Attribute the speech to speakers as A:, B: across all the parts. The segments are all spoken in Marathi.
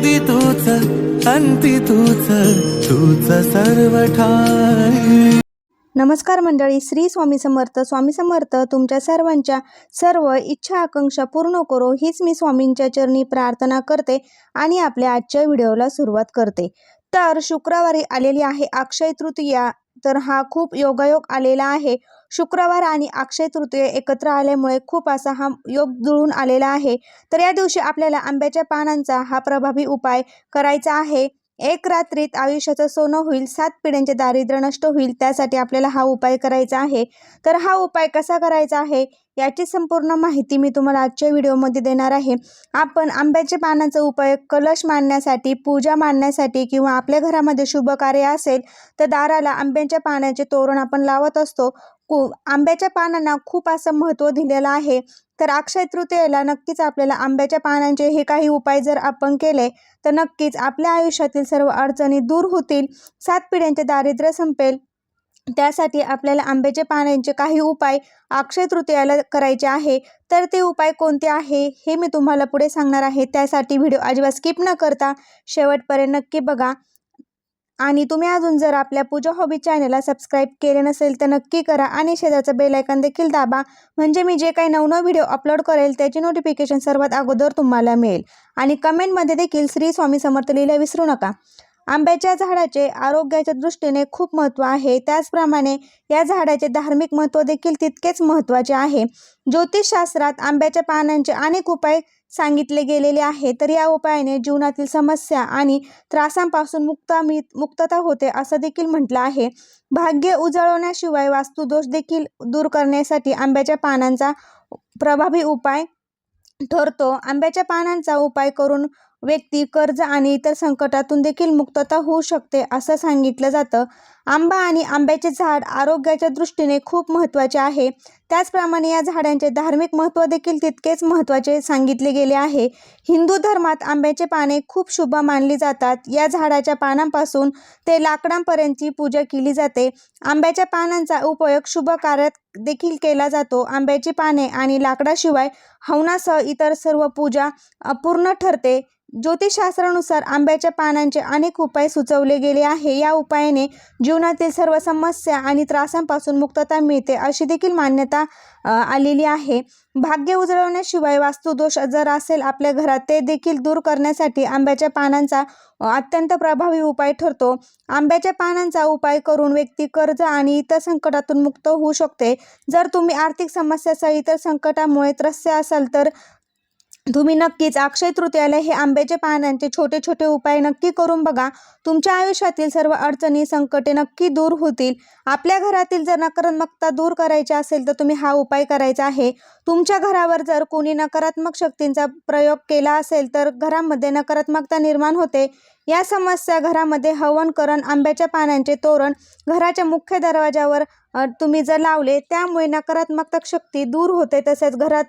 A: आधी तूच अंती तूच तूच सर्व ठाई
B: नमस्कार मंडळी श्री स्वामी समर्थ. स्वामी समर्थ तुमच्या सर्वांच्या सर्व इच्छा आकांक्षा पूर्ण करो. हीच मी स्वामींच्या चरणी प्रार्थना करते आणि आपल्या आजच्या व्हिडिओला सुरुवात करते. तर शुक्रवारी आलेली आहे अक्षय तृतीया. तर हा खूप योगायोग आलेला आहे. शुक्रवार आणि अक्षय तृतीय एकत्र आल्यामुळे खूप असा हा योग जुळून आलेला आहे. तर या दिवशी आपल्याला आंब्याच्या पानांचा हा प्रभावी उपाय करायचा आहे. एक रात्रीत आयुष्याचं सोनं होईल सात पिढ्यांचे दारिद्र्य नष्ट होईल त्यासाठी आपल्याला हा उपाय करायचा आहे. तर हा उपाय कसा करायचा आहे याची संपूर्ण माहिती मी तुम्हाला आजच्या व्हिडिओमध्ये देणार आहे. आपण आंब्याच्या पानांचा उपयोग कलश मांडण्यासाठी पूजा मांडण्यासाठी किंवा आपल्या घरामध्ये शुभ कार्य असेल तर दाराला आंब्याच्या पानाचे तोरण आपण लावत असतो. कु आंब्याच्या पानांना खूप असं महत्त्व दिलेलं आहे. तर अक्षय तृतीयेला नक्कीच आपल्याला आंब्याच्या पानांचे हे काही उपाय जर आपण केले तर नक्कीच आपल्या आयुष्यातील सर्व अडचणी दूर होतील सात पिढ्यांचे दारिद्र्य संपेल. त्यासाठी आपल्याला आंब्याच्या पानांचे काही उपाय अक्षय तृतीयाला करायचे आहे. तर ते उपाय कोणते आहे हे मी तुम्हाला पुढे सांगणार आहे. त्यासाठी व्हिडिओ अजिबात स्किप न करता शेवटपर्यंत नक्की बघा. आणि तुम्ही अजून जर आपल्या पूजा हॉबी चॅनलला सबस्क्राईब केले नसेल तर नक्की करा आणि शेजारचं बेल देखील दाबा. म्हणजे मी जे काही नवनव व्हिडिओ अपलोड करेल त्याची नोटिफिकेशन सर्वात अगोदर तुम्हाला मिळेल. आणि कमेंटमध्ये देखील श्री स्वामी समर्थ लिहिला विसरू नका. आंब्याच्या झाडाचे आरोग्याच्या दृष्टीने खूप महत्त्व आहे. त्याचप्रमाणे या झाडाचे धार्मिक महत्त्व देखील तितकेच महत्त्वाचे आहे. ज्योतिषशास्त्रात आंब्याच्या पानांचे अनेक उपाय सांगितले गेलेले आहे तर या उपायाने जीवनातील समस्या आणि त्रासांपासून मुक्ता मी मुक्तता होते असं देखील म्हटलं आहे. भाग्य उजळवण्याशिवाय वास्तुदोष देखील दूर करण्यासाठी आंब्याच्या पानांचा प्रभावी उपाय ठरतो. आंब्याच्या पानांचा उपाय करून व्यक्ती कर्ज आणि इतर संकटातून देखील मुक्तता होऊ शकते असं सांगितलं जातं. आंबा आणि आंब्याचे झाड आरोग्याच्या दृष्टीने खूप महत्त्वाचे आहे. त्याचप्रमाणे या झाडांचे धार्मिक महत्त्व देखील तितकेच महत्त्वाचे सांगितले गेले आहे. हिंदू धर्मात आंब्याचे पाने खूप शुभ मानली जातात. या झाडाच्या पानांपासून ते लाकडांपर्यंतची पूजा केली जाते. आंब्याच्या पानांचा उपयोग शुभ कार्यात देखील केला जातो. आंब्याची पाने आणि लाकडाशिवाय हवनासह इतर सर्व पूजा अपूर्ण ठरते. ज्योतिषशास्त्रानुसार आंब्याच्या पानांचे अनेक उपाय सुचवले गेले आहे. या उपायाने जीवनातील सर्व समस्या आणि त्रासांपासून मुक्तता मिळते अशी देखील मान्यता आलेली आहे. भाग्य उजळवण्याशिवाय वास्तुदोष जर असेल आपल्या घरात ते देखील दूर करण्यासाठी आंब्याच्या पानांचा अत्यंत प्रभावी उपाय ठरतो. आंब्याच्या पानांचा उपाय करून व्यक्ती कर्ज आणि इतर संकटातून मुक्त होऊ शकते. जर तुम्ही आर्थिक समस्यासह इतर संकटामुळे त्रस्य असाल तर तुम्ही नक्कीच अक्षय तृतीयाला हे आंब्याच्या पानांचे छोटे छोटे उपाय नक्की करून बघा. तुमच्या आयुष्यातील सर्व अडचणी संकटे नक्की दूर होतील. आपल्या घरातील जर नकारात्मकता दूर करायची असेल तर तुम्ही हा उपाय करायचा आहे. तुमच्या घरावर जर कोणी नकारात्मक शक्तींचा प्रयोग केला असेल तर घरामध्ये नकारात्मकता निर्माण होते. या समस्या घरामध्ये हवन करण आंब्याच्या पानांचे तोरण घराच्या मुख्य दरवाजावर तुम्ही जर लावले त्यामुळे नकारात्मक शक्ती दूर होते तसेच घरात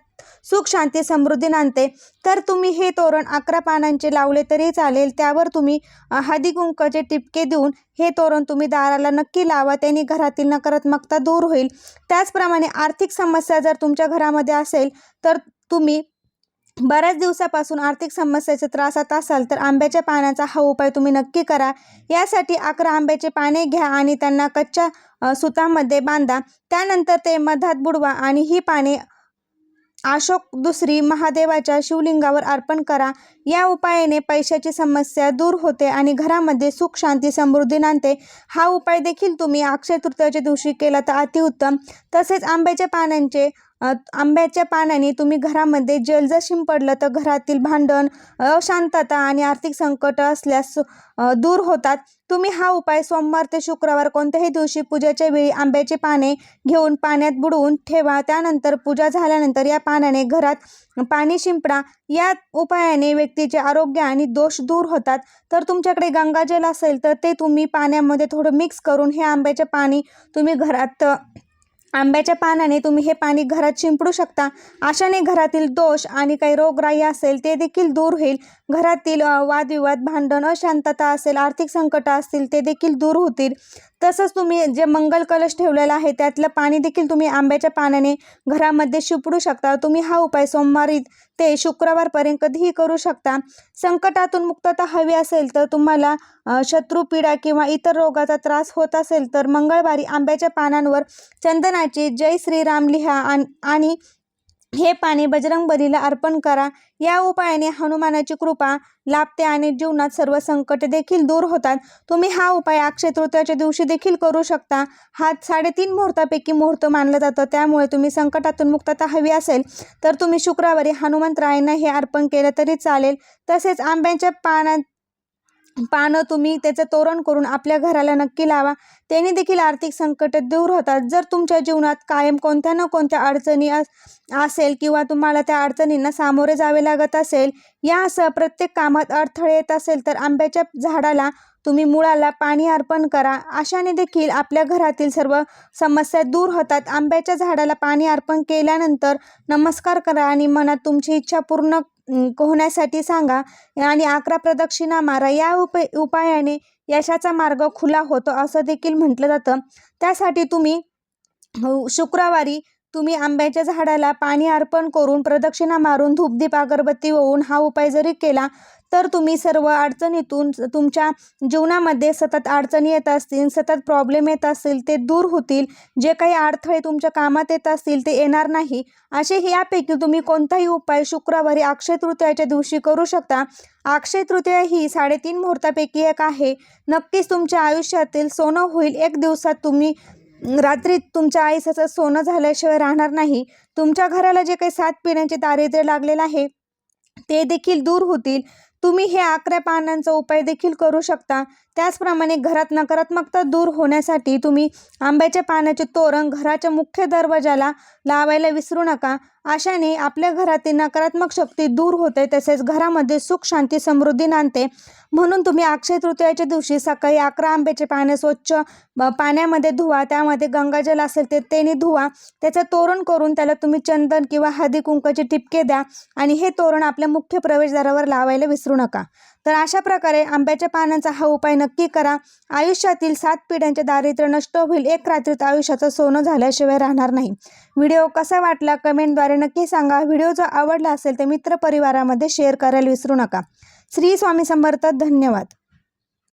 B: सुख शांती समृद्धी नांदते. तर तुम्ही हे तोरण अकरा पानांचे लावले तरी चालेल. त्यावर तुम्ही अ, हळदी कुंकाचे टिपके देऊन हे तोरण तुम्ही दाराला नक्की लावा. त्याने घरातील नकारात्मकता दूर होईल. त्याचप्रमाणे आर्थिक समस्या जर तुमच्या घरामध्ये असेल तर तुम्ही बऱ्याच दिवसापासून आर्थिक समस्येचे त्रासात असाल तर आंब्याच्या पानाचा हा उपाय तुम्ही नक्की करा. यासाठी अकरा आंब्याचे पाने घ्या आणि त्यांना कच्च्या सुतामध्ये बांधा. त्यानंतर ते मधात बुडवा आणि ही पाने अशोक दुसरी महादेवाच्या शिवलिंगावर अर्पण करा. या उपायाने पैशाची समस्या दूर होते आणि घरामध्ये सुख शांती समृद्धी नांदते. हा उपाय देखील तुम्ही अक्षय तृतीयाच्या दिवशी केला तर अतिउत्तम. तसेच आंब्याच्या पानांचे आंब्याच्या पानाने तुम्ही घरामध्ये जल जर शिंपडलं तर घरातील भांडण अशांतता आणि आर्थिक संकट असल्यास दूर होतात. तुम्ही हा उपाय सोमवार ते शुक्रवार कोणत्याही दिवशी पूजेच्या वेळी आंब्याचे पाने घेऊन पाण्यात बुडवून ठेवा. त्यानंतर पूजा झाल्यानंतर या पानाने घरात पाणी शिंपडा. या उपायाने व्यक्तीचे आरोग्य आणि दोष दूर होतात. तर तुमच्याकडे गंगाजल असेल तर ते तुम्ही पाण्यामध्ये थोडं मिक्स करून हे आंब्याचे पाणी तुम्ही घरात आंब्याच्या पानाने तुम्ही हे पाणी घरात शिंपडू शकता. अशाने घरातील दोष आणि काही रोगराई असेल ते देखील दूर होईल. घरातील वादविवाद भांडण अशांतता असेल आर्थिक संकट असतील ते देखील दूर होतील. तसंच तुम्ही जे मंगल कलश ठेवलेला आहे त्यातलं पाणी देखील तुम्ही आंब्याच्या पानाने घरामध्ये शिंपडू शकता. तुम्ही हा उपाय सोमवारी ते शुक्रवारपर्यंत कधीही करू शकता. संकटातून मुक्तता हवी असेल तर तुम्हाला शत्रू शत्रुपीडा किंवा इतर रोगाचा त्रास होत असेल तर मंगळवारी आंब्याच्या पानांवर चंदनाची जय श्रीराम लिहा आणि हे पाणी बजरंग बलीला अर्पण करा. या उपायाने हनुमानाची कृपा लाभते आणि जीवनात सर्व संकट देखील दूर होतात. तुम्ही हा उपाय अक्षय तृतीयाच्या दिवशी देखील करू शकता. हा साडेतीन मुहूर्तापैकी मुहूर्त मानलं जातं. त्यामुळे तुम्ही संकटातून मुक्तता हवी असेल तर तुम्ही शुक्रवारी हनुमंतरायांना हे अर्पण केलं तरी चालेल. तसेच आंब्याच्या पानात पानं तुम्ही त्याचं तोरण करून आपल्या घराला नक्की लावा. त्याने देखील आर्थिक संकट दूर होतात. जर तुमच्या जीवनात कायम कोणत्या ना कोणत्या अडचणी अस असेल किंवा तुम्हाला त्या अडचणींना सामोरे जावे लागत असेल यासह प्रत्येक कामात अडथळे येत असेल तर आंब्याच्या झाडाला तुम्ही मुळाला पाणी अर्पण करा. अशाने देखील आपल्या घरातील सर्व समस्या दूर होतात. आंब्याच्या झाडाला पाणी अर्पण केल्यानंतर नमस्कार करा आणि मनात तुमची इच्छा पूर्ण होण्यासाठी सांगा आणि अकरा प्रदक्षिणा मारा. या उप उपायाने यशाचा मार्ग खुला होतो असं देखील म्हटलं जातं. त्यासाठी तुम्ही शुक्रवारी तुम्ही आंब्याच्या झाडाला पाणी अर्पण करून प्रदक्षिणा मारून धूपदीप अगरबत्ती होऊन हा उपाय जरी केला तर तुम्ही सर्व अडचणीतून तुमच्या जीवनामध्ये सतत अडचणी येत असतील सतत प्रॉब्लेम येत असतील ते दूर होतील. जे काही अडथळे तुमच्या कामात येत असतील ते येणार नाही. असे यापैकी तुम्ही कोणताही उपाय शुक्रवारी अक्षय तृतीयाच्या दिवशी करू शकता. अक्षय तृतीया ही साडेतीन मुहूर्तापैकी एक आहे. नक्कीच तुमच्या आयुष्यातील सोनं होईल. एक दिवसात तुम्ही रात्रीत तुमच्या आयुष्याचं सोनं झाल्याशिवाय राहणार नाही. तुमच्या घराला जे काही सात पिण्याचे दारिद्र्य लागलेलं आहे ते देखील दूर होतील. तुम्ही हे अकरा पानांचा उपाय देखील करू शकता. त्याचप्रमाणे घरात नकारात्मकता दूर होण्यासाठी तुम्ही आंब्याच्या पानाचे तोरण घराच्या मुख्य दरवाजाला लावायला विसरू नका. अशाने आपल्या घरातील नकारात्मक शक्ती दूर होते तसेच घरामध्ये सुख शांती समृद्धी नांदते. म्हणून तुम्ही अक्षय तृतीयाच्या दिवशी सकाळी अकरा आंब्याचे पाने स्वच्छ पाण्यामध्ये धुवा त्यामध्ये गंगाजल असेल ते त्याने धुवा. त्याचं तोरण करून त्याला तुम्ही चंदन किंवा हळदी कुंकाचे टिपके द्या आणि हे तोरण आपल्या मुख्य प्रवेशद्वारावर लावायला विसरू नका. तर अशा प्रकारे आंब्याच्या पानांचा हा उपाय नक्की करा. आयुष्यातील सात पिढ्यांचे दारिद्र्य नष्ट होईल. एक रात्रीत आयुष्याचं सोनं झाल्याशिवाय राहणार नाही. व्हिडिओ कसा वाटला कमेंटद्वारे नक्की सांगा. व्हिडिओ जर आवडला असेल तर मित्रपरिवारामध्ये शेअर करायला विसरू नका. श्री स्वामी समर्थ. धन्यवाद.